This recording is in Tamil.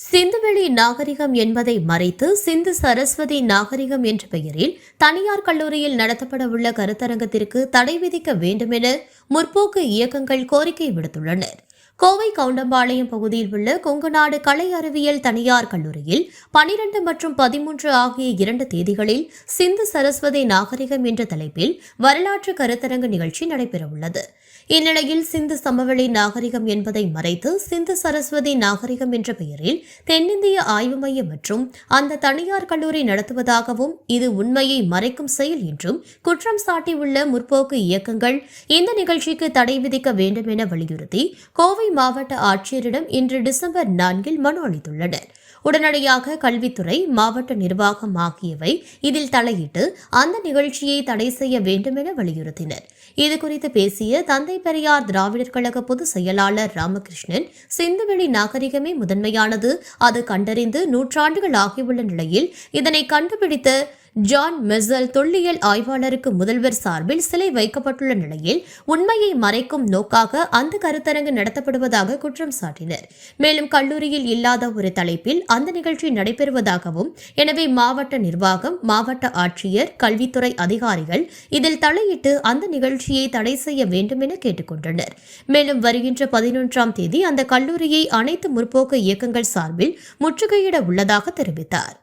சிந்துவெளி நாகரிகம் என்பதை மறைத்து சிந்து சரஸ்வதி நாகரிகம் என்ற பெயரில் தனியார் கல்லூரியில் நடத்தப்பட உள்ள கருத்தரங்கத்திற்கு தடை விதிக்க வேண்டும் என முற்போக்கு இயக்கங்கள் கோரிக்கை விடுத்துள்ளனர். கோவை கவுண்டம்பாளையம் பகுதியில் உள்ள கொங்குநாடு கலை அறிவியல் தனியார் கல்லூரியில் பனிரெண்டு மற்றும் பதிமூன்று ஆகிய இரண்டு தேதிகளில் சிந்து சரஸ்வதி நாகரிகம் என்ற தலைப்பில் வரலாற்று கருத்தரங்கு நிகழ்ச்சி நடைபெறவுள்ளது. இந்நிலையில் சிந்து சமவெளி நாகரிகம் என்பதை மறைத்து சிந்து சரஸ்வதி நாகரிகம் என்ற பெயரில் தென்னிந்திய ஆய்வு மையம் மற்றும் அந்த தனியார் கல்லூரி நடத்துவதாகவும் இது உண்மையை மறைக்கும் செயல் என்றும் குற்றம் சாட்டியுள்ள முற்போக்கு இயக்கங்கள் இந்த நிகழ்ச்சிக்கு தடை விதிக்க வேண்டும் என வலியுறுத்தி கோவை மாவட்ட ஆட்சியரிடம் இன்று டிசம்பர் நான்கில் மனு அளித்துள்ளனர். உடனடியாக கல்வித்துறை மாவட்ட நிர்வாகம் ஆகியவை இதில் தலையிட்டு அந்த நிகழ்ச்சியை தடை செய்ய வேண்டும் என வலியுறுத்தினர். இதுகுறித்து பேசிய தந்தை பெரியார் திராவிடர் கழக பொதுச் செயலாளர் ராமகிருஷ்ணன் சிந்துவெளி நாகரிகமே முதன்மையானது. அது கண்டறிந்து நூற்றாண்டுகள் ஆகியுள்ள நிலையில் இதனை கண்டுபிடித்த ஜான் மெசல் தொல்லியல் ஆய்வாளருக்கு முதல்வர் சார்பில் சிலை வைக்கப்பட்டுள்ள நிலையில் உண்மையை மறைக்கும் நோக்காக அந்த கருத்தரங்கு நடத்தப்படுவதாக குற்றம் சாட்டினர். மேலும் கல்லூரியில் இல்லாத ஒரு தலைப்பில் அந்த நிகழ்ச்சி நடைபெறுவதாகவும் எனவே மாவட்ட நிர்வாகம் மாவட்ட ஆட்சியர் கல்வித்துறை அதிகாரிகள் இதில் தலையிட்டு அந்த நிகழ்ச்சியை தடை செய்ய வேண்டும் என கேட்டுக்கொண்டனர். மேலும் வருகின்ற பதினொன்றாம் தேதி அந்த கல்லூரியை அனைத்து முற்போக்கு இயக்கங்கள் சார்பில் முற்றுகையிட உள்ளதாக தெரிவித்தார்.